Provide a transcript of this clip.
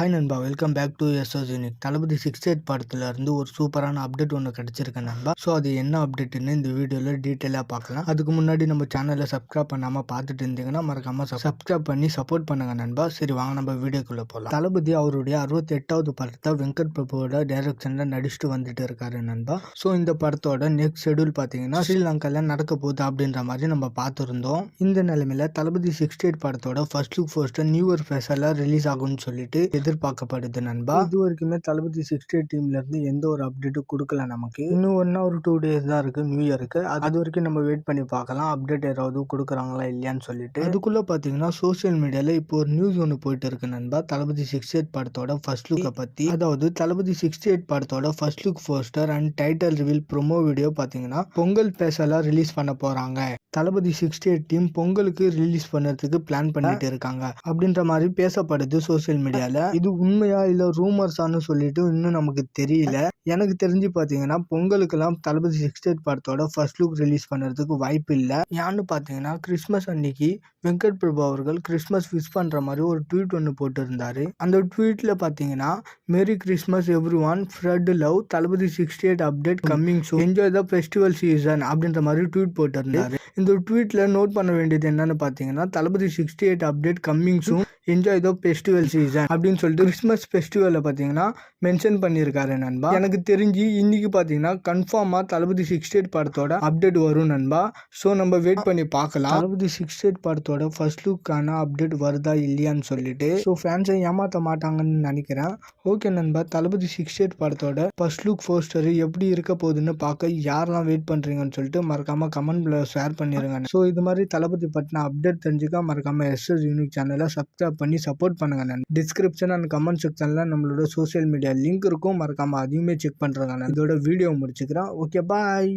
Hi நண்பா. Welcome back to SS unique Thalapathy six eight படத்துல இருந்து ஒரு சூப்பரான அப்டேட் ஒன்று கிடச்சிருக்கு நண்பா. ஸோ அது என்ன அப்டேட்னு இந்த வீடியோவில் டீட்டெயிலாக பார்க்கலாம். அதுக்கு முன்னாடி நம்ம சேனலை சப்ஸ்கிரைப் பண்ணாமல் பார்த்துட்டு இருந்தீங்கன்னா மறக்காம சப்ஸ்கிரைப் பண்ணி சப்போர்ட் பண்ணுங்க நண்பா. சரி வாங்க நம்ம வீடியோக்குள்ளே போகலாம் தளபதி அவருடைய அறுபத்தி எட்டாவது படத்தை வெங்கட் பிரபுவோட டைரக்ஷனில் நடிச்சுட்டு வந்துட்டு இருக்காரு நண்பா. ஸோ இந்த படத்தோட நெக்ஸ்ட் ஷெடியூல் பார்த்தீங்கன்னா ஸ்ரீலங்காவில் நடக்க போகுது அப்படின்ற மாதிரி நம்ம பார்த்துருந்தோம். இந்த நிலைமையில தளபதி சிக்ஸ்டி எயிட் படத்தோட first look poster new year ஃபெஸ்டிவலாக release ஆகும்னு சொல்லிட்டு எதிர்பார்க்கப்படுது நண்பா? இது வரைக்குமே தளபதி சிக்ஸ்டி எயிட் டீம்ல இருந்து எந்த ஒரு அப்டேட்டும் கொடுக்கல நமக்கு. இன்னும் ஒன்னா ஒரு டூ டேஸ் தான் இருக்கு நியூ இயருக்கு அது வரைக்கும் நம்ம வெயிட் பண்ணி பார்க்கலாம். அப்டேட் ஏதாவது கொடுக்குறாங்களா இல்லையான்னு சொல்லிட்டு. அதுக்குள்ள பாத்தீங்கன்னா சோஷியல் மீடியால இப்போ ஒரு நியூஸ் ஒன்று போயிட்டு இருக்கு நண்பா. தளபதி சிக்ஸ்டி எயிட் படத்தோட ஃபர்ஸ்ட் லுக்கை பத்தி. அதாவது தளபதி சிக்ஸ்டி எயிட் படத்தோட first look poster and title reveal promo video பாத்தீங்கன்னா பொங்கல் ஸ்பெஷலா ரிலீஸ் பண்ண போறாங்க. தளபதி சிக்ஸ்டி எயிட் டீம் பொங்கலுக்கு ரிலீஸ் பண்ணறதுக்கு பிளான் பண்ணிட்டு இருக்காங்க. அப்படின்ற மாதிரி பேசப்படுது சோஷியல் மீடியால இது உண்மையா இல்ல ரூமர்ஸான்னு சொல்லிட்டு இன்னும் நமக்கு தெரியல. எனக்கு தெரிஞ்சு பாத்தீங்கன்னா பொங்கலுக்கெல்லாம் தளபதி சிக்ஸ்டி எயிட் படத்தோட ஃபர்ஸ்ட் லுக் ரிலீஸ் பண்ணுறதுக்கு வாய்ப்பு இல்லை. ஏன்னு பார்த்தீங்கன்னா கிறிஸ்மஸ் அன்னைக்கு வெங்கட் பிரபு அவர்கள் கிறிஸ்மஸ் விஷ் பண்ணுற மாதிரி ஒரு ட்வீட் ஒன்று போட்டிருந்தாரு. அந்த ட்வீட்டில் பார்த்தீங்கன்னா merry Christmas everyone spread love Thalapathy sixty eight update coming so enjoy the festival season அப்படின்ற மாதிரி ட்வீட் போட்டிருந்தாரு. இந்த ட்வீட்டில் நோட் பண்ண வேண்டியது என்னன்னு பார்த்தீங்கன்னா Thalapathy sixty eight update coming soon enjoy the festival season அப்படின்னு சொல்லிட்டு கிறிஸ்மஸ் ஃபெஸ்டிவலில் பார்த்தீங்கன்னா மென்ஷன் பண்ணியிருக்காரு நண்பா. எனக்கு தெரிஞ்சு இன்னைக்கு பார்த்தீங்கன்னா கன்ஃபார்மாக தளபதி சிக்ஸ்டி எயிட் படத்தோட அப்டேட் வரும் நண்பா. ஸோ நம்ம வெயிட் பண்ணி பார்க்கலாம். தளபதி சிக்ஸ்டி எயிட் படத்தோட ஃபர்ஸ்ட் லுக்கான அப்டேட் வருதா இல்லையான்னு சொல்லிட்டு. ஸோ ஃபேன்ஸை ஏமாற்ற மாட்டாங்கன்னு நினைக்கிறேன். ஓகே நண்பா தளபதி சிக்ஸ்டி எயிட் படத்தோட ஃபர்ஸ்ட் லுக் போஸ்டர் எப்படி இருக்க போகுதுன்னு பார்க்க யாரெல்லாம் வெயிட் பண்ணுறீங்கன்னு சொல்லிட்டு மறக்காமல் கமெண்ட்ல ஷேர் பண்ணிடுங்க ஸோ இது மாதிரி தளபதி பட்டின அப்டேட் தெரிஞ்சுக்க மறக்காம எஸ்எஸ் யூனிக் சேனலை சப்ஸ்கிரைப் பண்ணி சப்போர்ட் பண்ணுங்க நான் டிஸ்கிரிப்ஷன் அண்ட் கமெண்ட் செக்ஷனில் நம்மளோட சோஷியல் மீடியா லிங்க் இருக்கும். மறக்காம அதையுமே செக் பண்ணுறேங்க இதோட வீடியோ முடிச்சுக்கிறேன். Okay bye